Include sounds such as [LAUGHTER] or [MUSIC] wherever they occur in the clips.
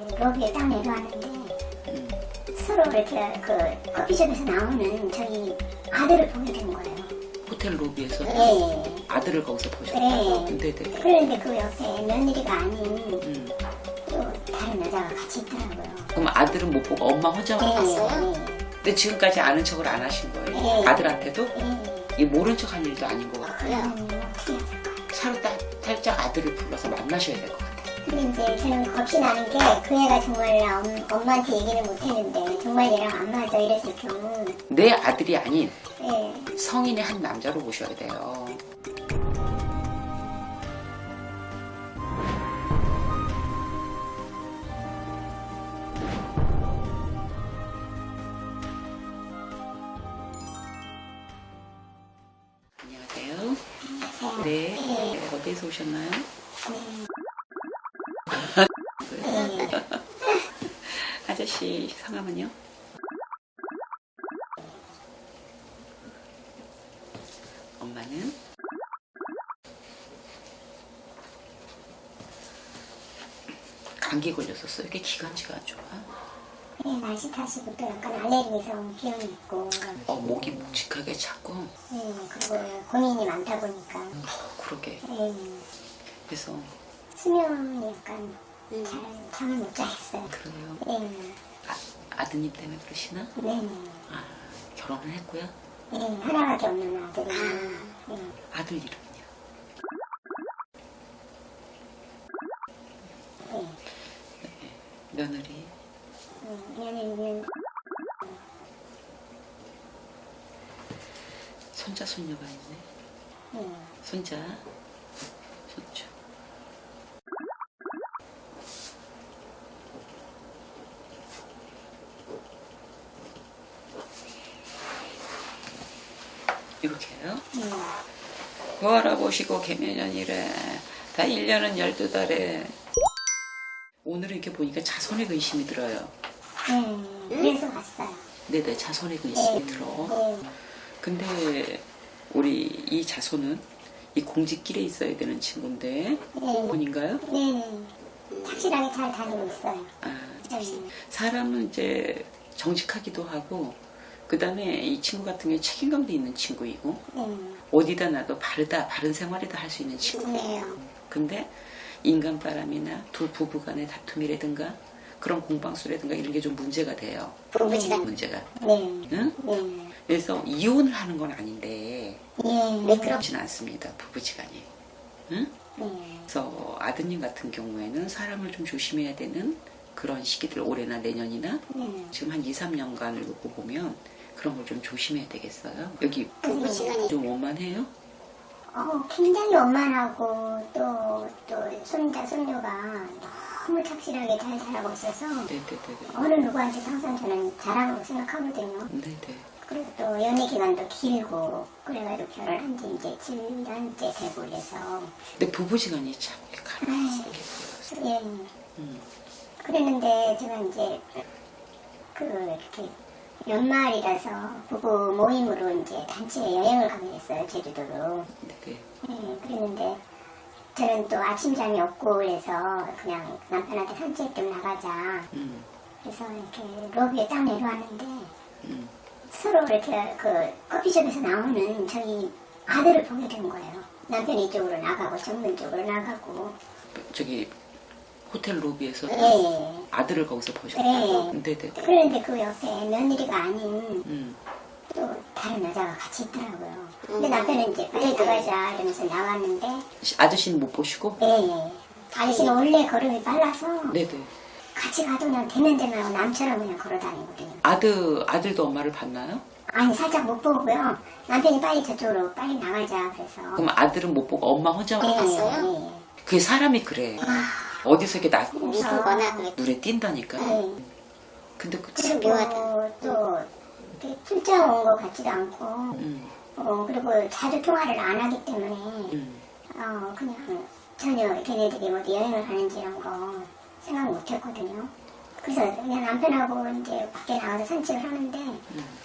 로비에 딱 내려왔는데 서로 이렇게 그 커피숍에서 나오는 저희 아들을 보게 된 거예요. 호텔 로비에서 예. 아들을 거기서 보셨다. 네. 네네. 그런데 그 옆에 며느리가 아닌 음. 또 다른 여자가 같이 있더라고요. 그럼 아들은 못 보고 엄마 혼자만 예, 봤어요? 예, 근데 지금까지 아는 척을 안 하신 거예요? 네. 아들한테도? 예. 이 모른 척 한 일도 아닌 것 같고 그러면 어떻게 해야 될까요? 서로 딱 살짝 아들을 불러서 만나셔야 될 것 같아요. 근데 이제 저는 겁이 나는 게 그 애가 정말 엄, 엄마한테 얘기는 못했는데 정말 얘랑 안 맞아 이랬을 경우 내 아들이 아닌 예. 성인의 한 남자로 모셔야 돼요. 안녕하세요. 네, 어디에서 오셨나요? 아저씨 성함은요? 엄마는? 감기 걸렸었어요. 이게 기관지가 안 좋아. 예, 날씨 탓이고 또 약간 알레르기성 비염이 있고 어, 목이 묵직하게 차고. 예, 그리고 고민이 많다 보니까 어, 그러게. 예, 그래서 수면이 약간 잘 잠을 못 자겠어요. 그래요. 예, 아, 아드님 때문에 그러시나? 네, 아, 결혼을 했고요. 예, 하나밖에 없는 아들이 예, 아들 이름은요? 예, 며느리. 예, 며느리는 손자, 손녀가 있네. 예, 손자, 손주. 이렇게요. 예, 구하라 보시고 개면연 이래. 다 1년은 12달에. 오늘은 이렇게 보니까 자손의 근심이 들어요. 예, 그래서 왔어요. 네네, 자손의 근심이 예, 들어. 예, 근데 우리 이 자손은 이 공직길에 있어야 되는 친구인데 예, 본인가요? 네, 네, 착실하게 잘 다니고 있어요. 아, 예, 사람은 이제 정직하기도 하고 그 다음에 이 친구 같은 경우에 책임감도 있는 친구이고 예, 어디다 놔도 바르다 바른 생활이다 할 수 있는 친구. 네, 근데 인간바람이나 두 부부 간의 다툼이라든가 그런 공방수라든가 이런 게 좀 문제가 돼요. 부부지간. 문제가. 네, 응? 네, 그래서 이혼을 하는 건 아닌데 예, 그렇진 않습니다 부부지간이. 응? 네, 그래서 아드님 같은 경우에는 사람을 좀 조심해야 되는 그런 시기들 올해나 내년이나 네. 지금 한 2, 3년간을 놓고 보면 그런 걸 좀 조심해야 되겠어요. 여기 부부지간이 좀 원만해요? 어, 굉장히 원만하고 또, 또 손자, 손녀가 너무 착실하게 잘 자라고 있어서 네네네. 어느 누구한테 항상 저는 잘하고 생각하거든요. 네네. 그리고 또 연애 기간도 길고 그래가지고 결혼한 지 이제 7년째 되고 이래서 근데 부부지간이 참 가만히 보여서. 예. 음. 그랬는데 제가 이제 그 이렇게 연말이라서 부부 모임으로 이제 단체 여행을 가게 됐어요 제주도로. 네네. 예, 그랬는데 저는 또 아침잠이 없고 그래서 그냥 남편한테 산책 좀 나가자. 음. 그래서 이렇게 로비에 딱 내려왔는데 음. 서로 이렇게 그 커피숍에서 나오는 저희 아들을 보게 된 거예요. 남편이 이쪽으로 나가고 정문 쪽으로 나가고. 저기 호텔 로비에서 예, 예. 아들을 거기서 보셨다. 네. 네네. 그런데 그 옆에 며느리가 아닌 음. 또 다른 여자가 같이 있더라고요. 근데 남편은 이제 빨리 나가자 이러면서 나왔는데 아저씨는 못 보시고? 예, 예. 아저씨는 원래 걸음이 빨라서 네네. 같이 가도 그냥 되면 되면 하고 남처럼 그냥 걸어 다니거든요. 아들 아들도 엄마를 봤나요? 아니 살짝 못 보고요. 남편이 빨리 저쪽으로 빨리 나가자 그래서. 그럼 아들은 못 보고 엄마 혼자만 예, 봤어요? 예, 예. 그게 사람이 그래. 아, 어디서 이렇게 나 무서워나 그래. 눈에 띈다니까. 예. 근데 그 그리고 또 이렇게 출장 온것 같지도 않고, 음, 어, 그리고 자주 통화를 안 하기 때문에, 음. 어, 그냥 전혀 걔네들이 어디 여행을 가는지 이런 거 생각 못 했거든요. 그래서 그냥 남편하고 이제 밖에 나가서 산책을 하는데,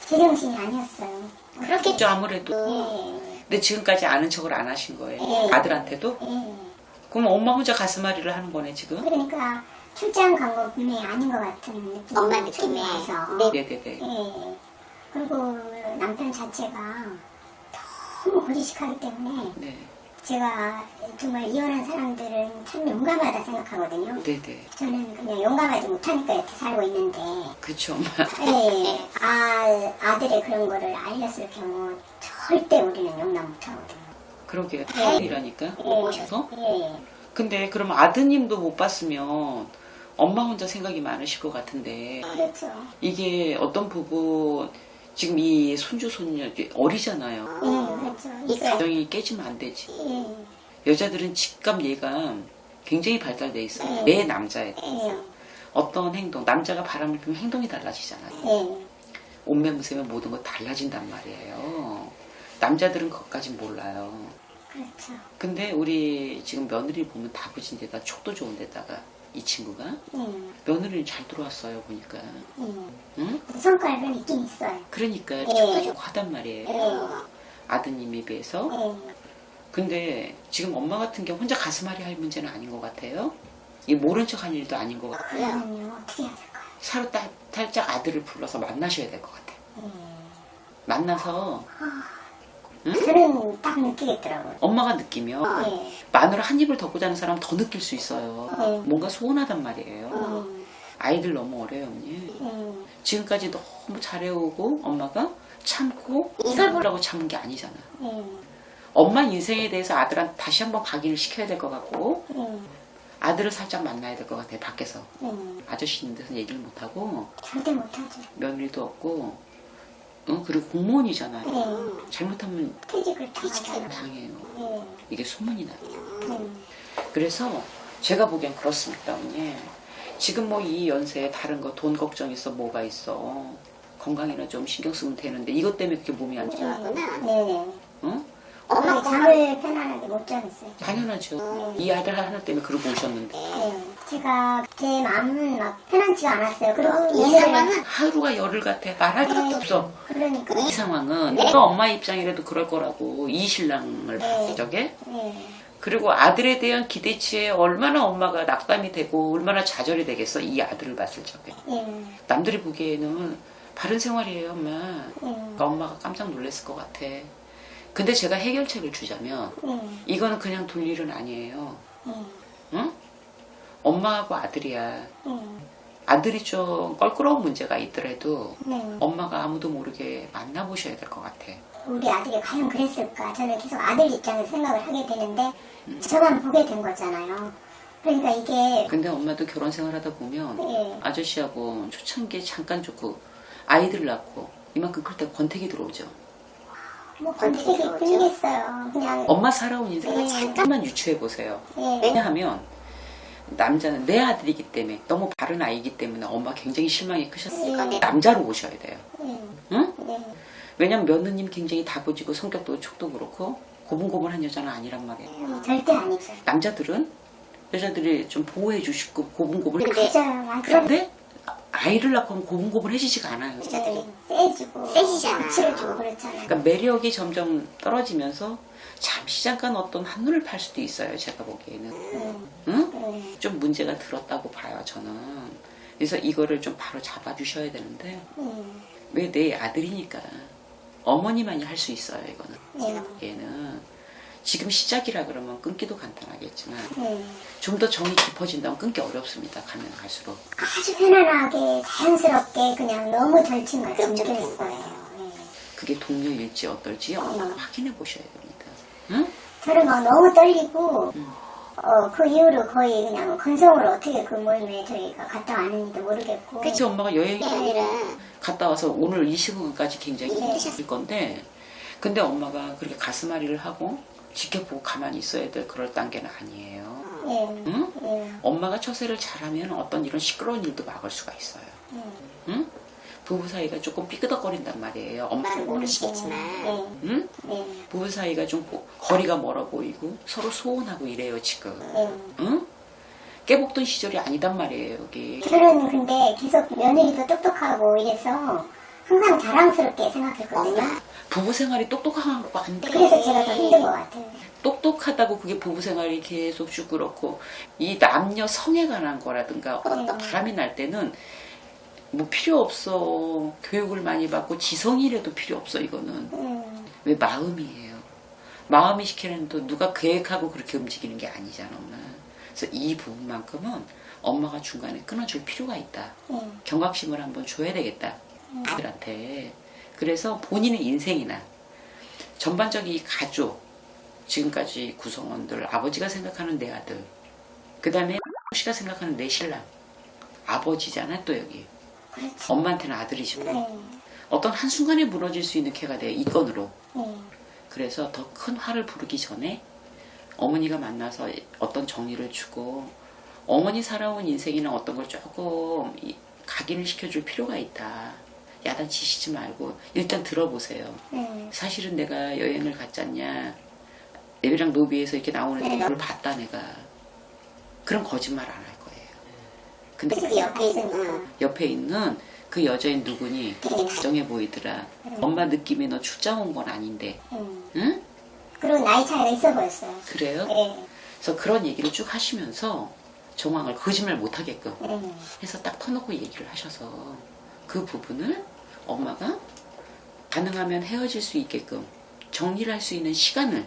제정신이 아니었어요. 그렇겠죠 그렇죠, 아무래도. 예, 근데 지금까지 아는 척을 안 하신 거예요. 예. 아들한테도? 예. 그럼 엄마 혼자 가슴앓이를 하는 거네 지금. 그러니까 출장 간거 분명히 아닌 것 같은 느낌이 엄마 느낌에. 네. 네네네. 예. 그리고 남편 자체가 너무 고지식하기 때문에 네. 제가 정말 이혼한 사람들은 참 용감하다 생각하거든요. 네네. 저는 그냥 용감하지 못하니까 이렇게 살고 있는데 그쵸, 엄마. 예, 아, 아들의 그런 거를 알렸을 경우 절대 우리는 용납 못하거든요. 그러게요. 네. 아들이라니까. 예, 오셔서. 예, 근데 그럼 아드님도 못 봤으면 엄마 혼자 생각이 많으실 것 같은데 그렇죠. 이게 어떤 부분 지금 이 손주 손녀 어리잖아요. 예, 그렇죠. 이 있어요. 가정이 깨지면 안 되지. 예, 여자들은 직감 예감 굉장히 발달돼 있어요. 네. 내 남자에 예, 어떤 행동 남자가 바람을 피면 행동이 달라지잖아요. 예, 옷매무새며 모든 거 달라진단 말이에요. 남자들은 그것까진 몰라요. 그렇죠. 근데 우리 지금 며느리 보면 다 부진 데다 촉도 좋은 데다가 이 친구가 예, 며느리는 잘 들어왔어요 보니까. 예. 응? 성과를 있긴 있어요. 그러니까 예. 촉도 좋고 하단 말이에요. 예, 아드님에 비해서. 예, 근데 지금 엄마 같은 경우 혼자 가슴앓이 할 문제는 아닌 것 같아요. 이 모른 척할 일도 아닌 것 같아요. 그러면요 어떻게 해야 될까요? 사로 따- 살짝 아들을 불러서 만나셔야 될 것 같아요. 예. 만나서 저는 딱 느끼겠더라고요. 엄마가 느끼면 예, 마누라 한 입을 덮고 자는 사람 더 느낄 수 있어요. 네. 뭔가 소원하단 말이에요. 예, 아이들 너무 어려요, 언니. 예, 지금까지 너무 잘해오고 엄마가 참고 이걸 보라고 참은 게 아니잖아. 예, 엄마 인생에 대해서 아들한테 다시 한번 각인을 시켜야 될 것 같고 예, 아들을 살짝 만나야 될 것 같아 밖에서 예. 아저씨 있는 데서 얘기를 못하고 절대 못하죠. 며느리도 없고 응? 그리고 공무원이잖아요. 예, 잘못하면 퇴직을 당하잖아요. 당해요. 예, 이게 소문이 나요. 예. 그래서 제가 보기엔 그렇습니다, 언니. 지금 뭐 이 연세에 다른 거 돈 걱정 있어 뭐가 있어 건강에는 좀 신경 쓰면 되는데 이것 때문에 그렇게 몸이 안 좋아. 네네. 응? 엄마 잠을 편안하게 못 자겠어요. 당연하죠. 이 아들 하나 때문에 그러고 오셨는데 네. 제가 제 마음은 막 편안치가 않았어요. 그리고 이 얘를- 상황은 하루가 열흘 같아 말할 것도 없어. 그러니까 이 상황은 내가 엄마 입장이라도 그럴 거라고 이 신랑을 봤을 적에 네. 그리고 아들에 대한 기대치에 얼마나 엄마가 낙담이 되고 얼마나 좌절이 되겠어 이 아들을 봤을 적에 예. 남들이 보기에는 바른 생활이에요 엄마 예. 엄마가 깜짝 놀랐을 것 같아 근데 제가 해결책을 주자면 예. 이거는 그냥 둘 일은 아니에요 예. 응? 엄마하고 아들이야 예. 아들이 좀 껄끄러운 문제가 있더라도 네. 엄마가 아무도 모르게 만나보셔야 될 것 같아 우리 아들이 과연 그랬을까? 저는 계속 아들 입장에서 생각을 하게 되는데 저만 보게 된 거잖아요. 그러니까 이게 근데 엄마도 결혼 생활하다 보면 예. 아저씨하고 초창기에 잠깐 좋고 아이들 낳고 이만큼 클 때 권태기 들어오죠. 뭐 권태기 끌리겠어요. 그냥 엄마 살아온 인생 예. 잠깐만 유추해 보세요. 예. 왜냐하면 남자는 내 아들이기 때문에 너무 바른 아이기 때문에 엄마 굉장히 실망이 크셨을 거예요. 예. 남자로 오셔야 돼요. 예. 응? 예. 왜냐면 며느님 굉장히 다부지고 성격도 촉도 그렇고 고분고분한 여자는 아니란 말이에요. 예. 절대 아니죠. 남자들은 여자들이 좀 보호해 주시고 고분고분 맞아요. 맞아요. 그런데 아이를 낳고 하면 고분고분해지지가 않아요. 여자들이 세지고 세지잖아. 그렇잖아요. 그러니까 매력이 점점 떨어지면서 잠시 잠깐 어떤 한눈을 팔 수도 있어요. 제가 보기에는. 음, 응? 음, 좀 문제가 들었다고 봐요. 저는. 그래서 이거를 좀 바로 잡아주셔야 되는데 음, 왜내 아들이니까 어머니만이 할 수 있어요. 이거는. 음, 얘는 지금 시작이라 그러면 끊기도 간단하겠지만 음. 좀더 정이 깊어진다면 끊기 어렵습니다. 가면 갈수록. 아주 편안하게 자연스럽게 그냥 너무 절친 같이 그럼 좀 느꼈어요. 예. 그게 동료일지 어떨지 엄마가 확인해 보셔야 됩니다. 응? 저는 막 너무 떨리고 음. 어, 그 이후로 거의 그냥 건성으로 어떻게 그 모임에 저희가 갔다 왔는지도 모르겠고 그래서 엄마가 여행 아니라 갔다 와서 오늘 이 시간까지 굉장히 네. 힘드셨을 건데 근데 엄마가 그렇게 가슴앓이를 하고 지켜보고 가만히 있어야 될 그럴 단계는 아니에요. 예, 응? 예, 엄마가 처세를 잘하면 어떤 이런 시끄러운 일도 막을 수가 있어요. 예. 응? 부부 사이가 조금 삐끄덕거린단 말이에요. 엄마, 엄마는 모르시겠지만 예, 응? 예, 부부 사이가 좀 고- 거리가 멀어 보이고 서로 소원하고 이래요 지금. 예. 응? 깨복던 시절이 아니단 말이에요 여기. 저는 근데 계속 며느리도 똑똑하고 이래서 항상 자랑스럽게 생각했거든요. 부부 생활이 똑똑하고 안 돼. 그래서 제가 더 힘든 것 같아요. 똑똑하다고 그게 부부 생활이 계속 쭉 그렇고 이 남녀 성에 관한 거라든가 어떤 바람이 날 때는 뭐 필요 없어 교육을 많이 받고 지성이라도 필요 없어 이거는 음, 왜 마음이에요 마음이 시키는 또 누가 계획하고 그렇게 움직이는 게 아니잖아 엄마 그래서 이 부분만큼은 엄마가 중간에 끊어줄 필요가 있다 예. 경각심을 한번 줘야 되겠다 아들한테 그래서 본인의 인생이나 전반적인 이 가족 지금까지 구성원들 아버지가 생각하는 내 아들 그 다음에 씨가 생각하는 내 신랑 아버지잖아 또 여기 그렇죠. 엄마한테는 아들이지만 네. 어떤 한순간에 무너질 수 있는 캐가 돼이 건으로 네. 그래서 더 큰 화를 부르기 전에 어머니가 만나서 어떤 정리를 주고 어머니 살아온 인생이나 어떤 걸 조금 이- 각인을 시켜줄 필요가 있다. 야단치시지 말고 일단 들어보세요. 네. 사실은 내가 여행을 갔잖냐. 애비랑 노비에서 이렇게 나오는 네. 걸 봤다 내가. 그런 거짓말 안 할 거예요. 근데 그 옆에 있으니까. 옆에 있는 그 여자인 누구니 네. 다정해 보이더라. 엄마 느낌이 너 출장 온 건 아닌데. 음. 응? 그리고 나이 차이가 있어 보였어요. 그래요? 네. 그래서 그런 얘기를 쭉 하시면서 정황을 거짓말 못 하게끔 네. 해서 딱 터놓고 얘기를 하셔서 그 부분을 엄마가 가능하면 헤어질 수 있게끔 정리를 할 수 있는 시간을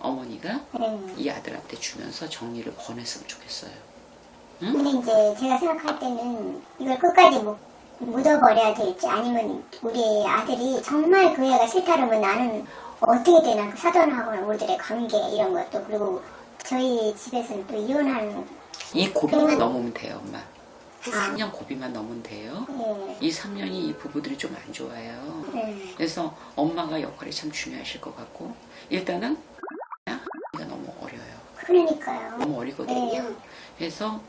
어머니가 네. 이 아들한테 주면서 정리를 권했으면 좋겠어요. 근데 이제 제가 생각할 때는 이걸 끝까지 뭐 묻어버려야 될지 아니면 우리 아들이 정말 그 애가 싫다면 나는 어떻게 되나 그 사돈하고 우리들의 관계 이런 것도 그리고 저희 집에서는 또 이혼하는 이 고비만 넘으면 돼요, 엄마. 아. 3년 고비만 넘으면 돼요. 예. 이 3년이 이 부부들이 좀 안 좋아요. 네. 그래서 엄마가 역할이 참 중요하실 것 같고 일단은 가 너무 어려요. 그러니까요. 너무 어리거든요. 네. 그래서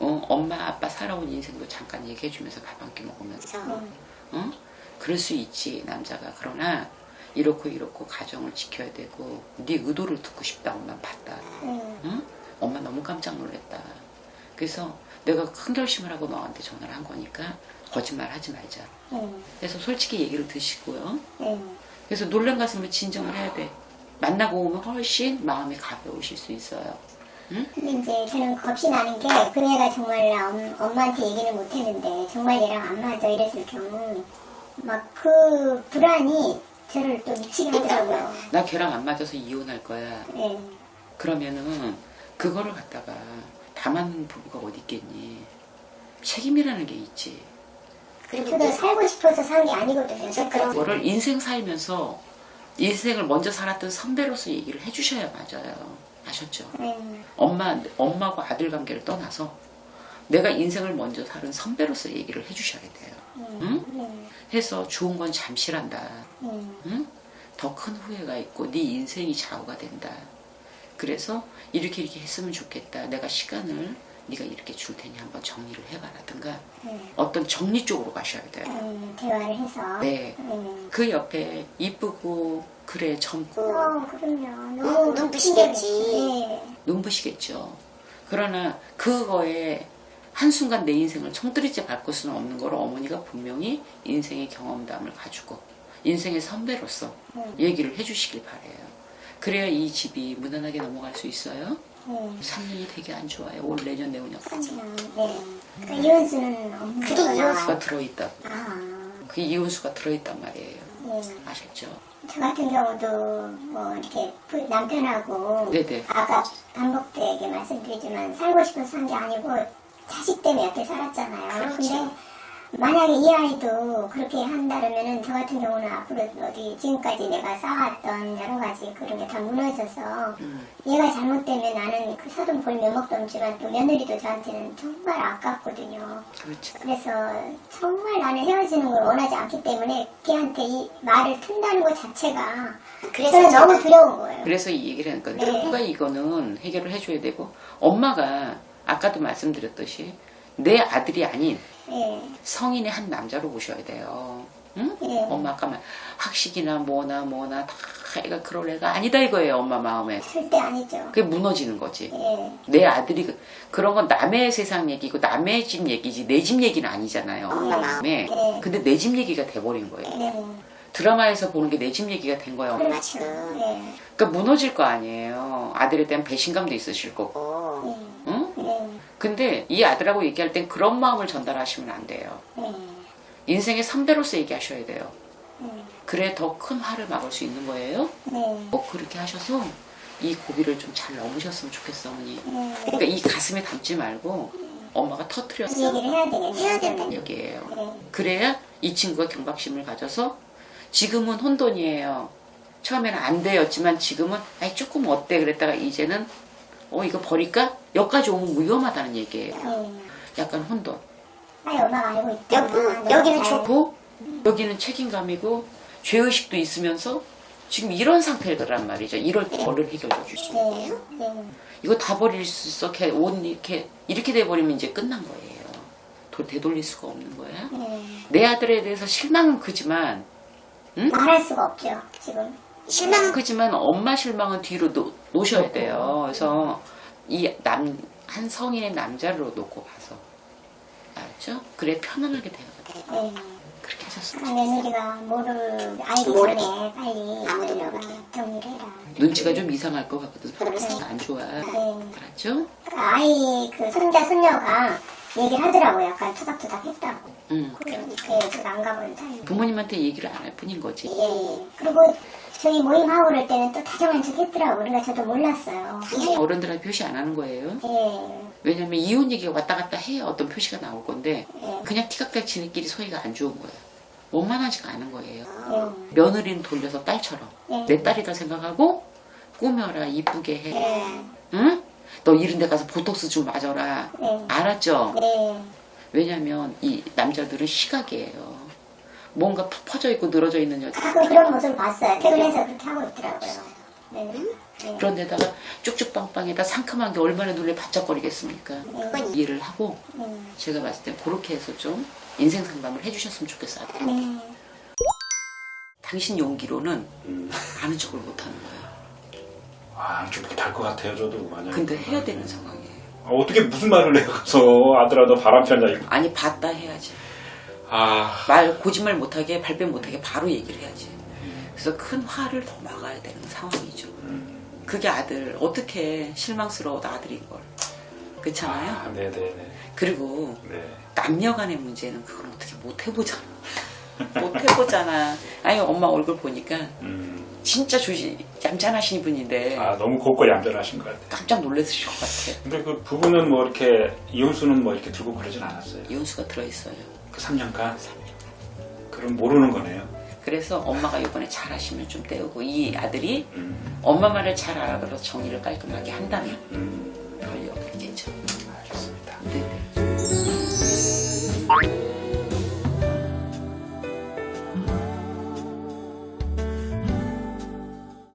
어, 엄마 아빠 살아온 인생도 잠깐 얘기해주면서 밥 한 끼 먹으면서 네. 어? 그럴 수 있지 남자가 그러나 이렇고 이렇고 가정을 지켜야 되고 네 의도를 듣고 싶다고 난 봤다. 네. 응? 엄마 너무 깜짝 놀랐다. 그래서 내가 큰 결심을 하고 너한테 전화를 한 거니까 거짓말 하지 말자. 네. 그래서 솔직히 얘기를 드시고요. 네. 그래서 놀란 가슴을 진정을 해야 돼. 만나고 오면 훨씬 마음이 가벼우실 수 있어요. 근데 이제 저는 겁이 나는 게 그 애가 정말 엄, 엄마한테 얘기는 못했는데 정말 얘랑 안 맞아 이랬을 경우 막 그 불안이 저를 또 미치게 하더라고요. 나 걔랑 안 맞아서 이혼할 거야. 네. 그러면은 그거를 갖다가 다 맞는 부부가 어디 있겠니? 책임이라는 게 있지. 저도 살고 싶어서 산 게 아니거든요. 저 그런 그거를 인생 살면서 인생을 먼저 살았던 선배로서 얘기를 해주셔야 맞아요. 아셨죠? 네. 엄마, 엄마하고 아들 관계를 떠나서 내가 인생을 먼저 살은 선배로서 얘기를 해주셔야 돼요. 응? 네. 해서 좋은 건 잠시란다. 네. 응? 더 큰 후회가 있고 네 인생이 좌우가 된다. 그래서 이렇게 이렇게 했으면 좋겠다. 내가 시간을 네가 이렇게 줄 테니 한번 정리를 해봐라든가 네. 어떤 정리 쪽으로 가셔야 돼요. 음, 대화를 해서 네. 네. 그 옆에 이쁘고 그래 젊고 어, 그럼요. 어, 너무 눈부시겠지. 네. 눈부시겠죠. 그러나 그거에 한순간 내 인생을 총들이째 밟을 수는 없는 걸 어머니가 분명히 인생의 경험담을 가지고 인생의 선배로서 음. 얘기를 해주시길 바래요. 그래야 이 집이 무난하게 넘어갈 수 있어요. 네. 3년이 되게 안 좋아요. 올 내년 내후년까지. 그냥, 네. 그 이혼수는 없는 그래요. 거예요. 이혼수가 들어있다고. 아, 그 이혼수가 들어있단 말이에요. 네. 아셨죠? 저 같은 경우도 뭐 이렇게 부- 남편하고 네네. 아까 반복되게 말씀드리지만 살고 싶어서 산 게 아니고 자식 때문에 이렇게 살았잖아요. 그렇죠. 근데 만약에 이 아이도 그렇게 한다면은 저 같은 경우는 앞으로 어디 지금까지 내가 쌓았던 여러 가지 그런 게 다 무너져서 음. 얘가 잘못되면 나는 그 사돈 볼 면목도 없지만 또 며느리도 저한테는 정말 아깝거든요. 그렇죠. 그래서 정말 나는 헤어지는 걸 원하지 않기 때문에 걔한테 이 말을 튼다는 것 자체가 그래서 너무 두려운 거예요. 그래서 이 얘기를 하니까 네. 누가 이거는 해결을 해줘야 되고 엄마가 아까도 말씀드렸듯이 내 아들이 아닌 예, 성인의 한 남자로 보셔야 돼요. 응? 예. 엄마 아까 말 학식이나 뭐나 뭐나 다 애가 그럴 애가 아니다 이거예요 엄마 마음에 절대 아니죠. 그게 무너지는 거지 예. 내 아들이 그, 그런 건 남의 세상 얘기고 남의 집 얘기지 내 집 얘기는 아니잖아요 엄마 마음에 네. 근데 내 집 얘기가 돼버린 거예요 네. 드라마에서 보는 게 내 집 얘기가 된 거예요 엄마. 그렇죠. 예. 그러니까 무너질 거 아니에요 아들에 대한 배신감도 있으실 거고 예. 근데 이 아들하고 얘기할 땐 그런 마음을 전달하시면 안 돼요 네. 인생의 선배로서 얘기하셔야 돼요 네. 그래 더 큰 화를 막을 수 있는 거예요 네. 꼭 그렇게 하셔서 이 고비를 좀 잘 넘으셨으면 좋겠어 어머니 네. 그러니까 이 가슴에 담지 말고 엄마가 그 터트렸어 얘기를 해야 되겠네요. 해야 된다. 여기에요 네. 그래야 이 친구가 경각심을 가져서 지금은 혼돈이에요 처음에는 안 되었지만 지금은 아이 조금 어때 그랬다가 이제는 어 이거 버릴까? 여기까지 오면 위험하다는 얘기예요 네. 약간 혼돈 아니 엄마가 알고 있다. 여기- 여기는 저- 좋고 여기는 책임감이고 죄의식도 있으면서 지금 이런 상태란 말이죠 이럴 때 뭐를 해결해 주시고 네. 네. 이거 다 버릴 수 있어 이렇게 옷 이렇게 이렇게 돼버리면 이제 끝난 거예요 도- 되돌릴 수가 없는 거야 네. 내 아들에 대해서 실망은 크지만 말할 수가 없죠. 지금. 실망 크지만 엄마 실망은 뒤로 놓, 놓으셔야 돼요 그래서 이 남 한 성인의 남자를 놓고 봐서 알죠? 그래 편안하게 대화가 돼 네. 그렇게 하셨으면 아, 며느리가 뭐를 알기 모르게. 전에 빨리 아무도 모르게. 정리를 해라. 눈치가 좀 이상할 것 같거든 그러세요? 안 좋아 네. 알았죠? 아이 그 손자 손녀가 얘기를 하더라고요. 약간 투닥투닥 했다고. 응. 그 제가 안 가본 사이. 부모님한테 얘기를 안 할 뿐인 거지 예, 예. 그리고 저희 모임하고 그럴 때는 또 다정한 척 했더라고. 그러니까 저도 몰랐어요. 어른들한테 표시 안 하는 거예요 예. 왜냐면 이혼 얘기가 왔다 갔다 해야 어떤 표시가 나올 건데 예. 그냥 티각각 지네끼리 소리가 안 좋은 거예요 원만하지가 않은 거예요 예. 며느리는 돌려서 딸처럼 예. 내 딸이다 생각하고 꾸며라 이쁘게 해 예. 응? 너 이런 데 가서 보톡스 좀 맞아라 네. 알았죠? 네. 왜냐면 이 남자들은 시각이에요 뭔가 푹 퍼져 있고 늘어져 있는 여자 가끔 그런 모습을 봤어요. 퇴근해서 그렇게 하고 있더라고요. 네. 네. 그런데다가 쭉쭉빵빵에다 상큼한 게 얼마나 눈에 반짝거리겠습니까 네. 이해를 하고 네. 제가 봤을 때 그렇게 해서 좀 인생 상담을 해주셨으면 좋겠어요 네. 당신 용기로는 음. 아는 척을 못하는 거예요 아, 좀 못할 것 같아요, 저도. 만약에. 근데 해야 되는 상황이에요 아, 어떻게 무슨 말을 해요, 가서. 아들아, 너 바람 피한다, 이거. 아니 봤다 해야지 아, 말 고짓말 못하게 발뺌 못하게 바로 얘기를 해야지 그래서 큰 화를 더 막아야 되는 상황이죠 그게 아들 어떻게 실망스러워도 아들인 걸 그렇잖아요 아, 네네네. 그리고 네. 남녀 간의 문제는 그걸 어떻게 못 해보잖아 [LAUGHS] 못 해보잖아 아니 엄마 얼굴 보니까 음. 진짜 조시 얌전하신 분인데 아, 너무 곱고 얌전하신 것 같아요. 깜짝 놀랐을 것 같아 근데 그 부부는 뭐 이렇게, 이혼수는 뭐 이렇게 두고 그러진 않았어요. 이혼수가 들어있어요 그 3년간? 3년간. 그럼 모르는 거네요. 그래서 엄마가 이번에 잘하시면 좀 때우고 이 아들이 음. 엄마 말을 잘 알아들어 정리를 깔끔하게 한다면 음. 별일 없겠죠. 알겠습니다. 네. 네.